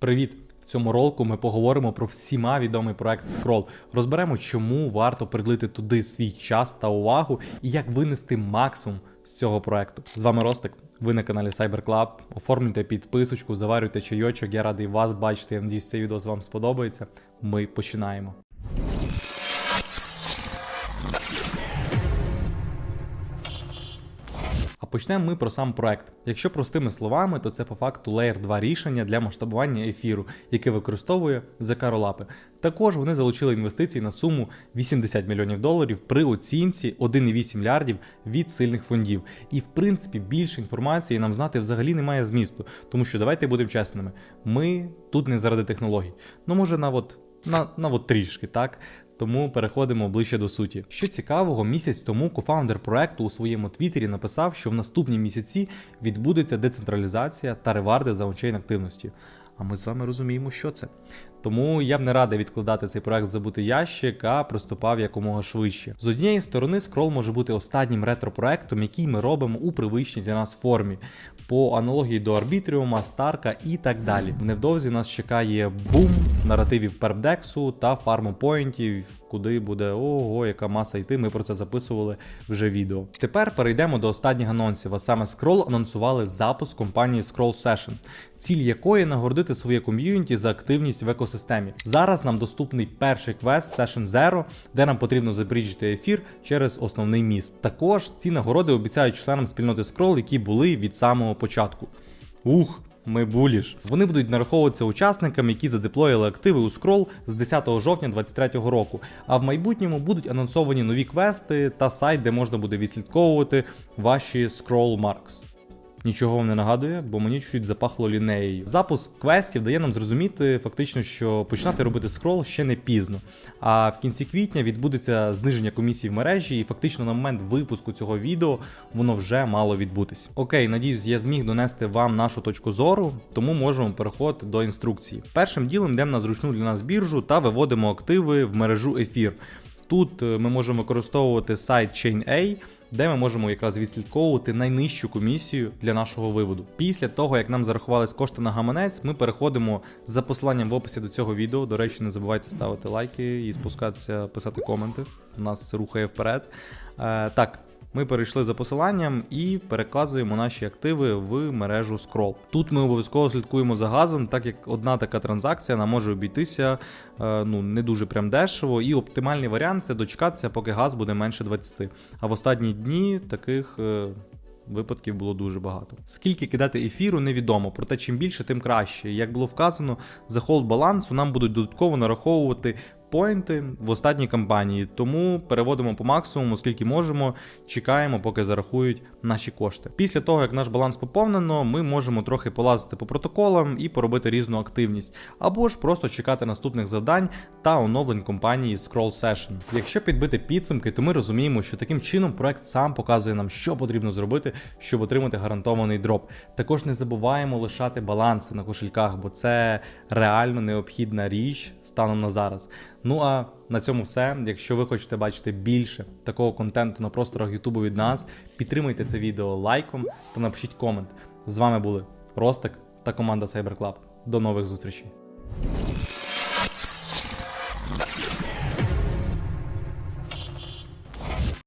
Привіт! В цьому ролику ми поговоримо про всіма відомий проект Scroll. Розберемо, чому варто приділити туди свій час та увагу і як винести максимум з цього проекту. З вами Ростик. Ви на каналі Cyber. Оформлюйте підписочку, заварюйте чайочок. Я радий вас бачити. Я надіюсь, цей відео вам сподобається. Ми починаємо. Почнемо ми про сам проект. Якщо простими словами, то це по факту Layer 2 рішення для масштабування ефіру, яке використовує ЗК Rollup. Також вони залучили інвестиції на суму 80 мільйонів доларів при оцінці 1,8 мільярдів від сильних фондів. І в принципі більше інформації нам знати взагалі немає змісту, тому що давайте будемо чесними. Ми тут не заради технологій. Ну може на от на, на от трішки, так. Тому переходимо ближче до суті. Що цікавого, місяць тому кофаундер проекту у своєму твіттері написав, що в наступні місяці відбудеться децентралізація та реварди за ончейн активності. А ми з вами розуміємо, що це. Тому я б не радий відкладати цей проект в забутий ящик, а приступав якомога швидше. З однієї сторони, скрол може бути останнім ретро-проектом, який ми робимо у привичній для нас формі, по аналогії до Арбітріума, Старка і так далі. Невдовзі нас чекає бум наративів перпдексу та фармопоінтів, куди буде ого, яка маса йти. Ми про це записували вже відео. Тепер перейдемо до останніх анонсів. А саме Scroll анонсували запуск компанії Scroll Session, ціль якої нагородити своє ком'юніті за активність в екосистемі. Зараз нам доступний перший квест Session Zero, де нам потрібно забріджити ефір через основний міст. Також ці нагороди обіцяють членам спільноти Scroll, які були від самого початку. Ух! Ми буліш. Вони будуть нараховуватися учасникам, які задеплоїли активи у Scroll з 10 жовтня 2023 року. А в майбутньому будуть анонсовані нові квести та сайт, де можна буде відслідковувати ваші Scroll Marks. Нічого не нагадує, бо мені чуть запахло лінеєю. Запуск квестів дає нам зрозуміти фактично, що починати робити скрол ще не пізно. А в кінці квітня відбудеться зниження комісії в мережі, і фактично на момент випуску цього відео воно вже мало відбутись. Окей, надіюсь, я зміг донести вам нашу точку зору, тому можемо переходити до інструкції. Першим ділом йдемо на зручну для нас біржу та виводимо активи в мережу ефір. Тут е, ми можемо використовувати сайт ChainA, де ми можемо якраз відслідковувати найнижчу комісію для нашого виводу. Після того, як нам зарахувались кошти на гаманець, ми переходимо за посиланням в описі до цього відео. До речі, не забувайте ставити лайки і спускатися, писати коменти. Нас рухає вперед. Е, так. Ми перейшли за посиланням і переказуємо наші активи в мережу Scroll. Тут ми обов'язково слідкуємо за газом, так як одна така транзакція нам може обійтися е, ну, не дуже прям дешево. І оптимальний варіант це дочекатися, поки газ буде менше 20. А в останні дні таких. е, Випадків було дуже багато. Скільки кидати ефіру, невідомо, проте чим більше, тим краще. Як було вказано, за холд балансу нам будуть додатково нараховувати поінти в останній кампанії, тому переводимо по максимуму, скільки можемо, чекаємо, поки зарахують наші кошти. Після того, як наш баланс поповнено, ми можемо трохи полазити по протоколам і поробити різну активність, або ж просто чекати наступних завдань та оновлень компанії Scroll Session. Якщо підбити підсумки, то ми розуміємо, що таким чином проект сам показує нам, що потрібно зробити, щоб отримати гарантований дроп. Також не забуваємо лишати баланси на кошельках, бо це реально необхідна річ станом на зараз. Ну а на цьому все. Якщо ви хочете бачити більше такого контенту на просторах Ютубу від нас, підтримайте це відео лайком та напишіть комент. З вами були Ростик та команда Cyber Club. До нових зустрічей.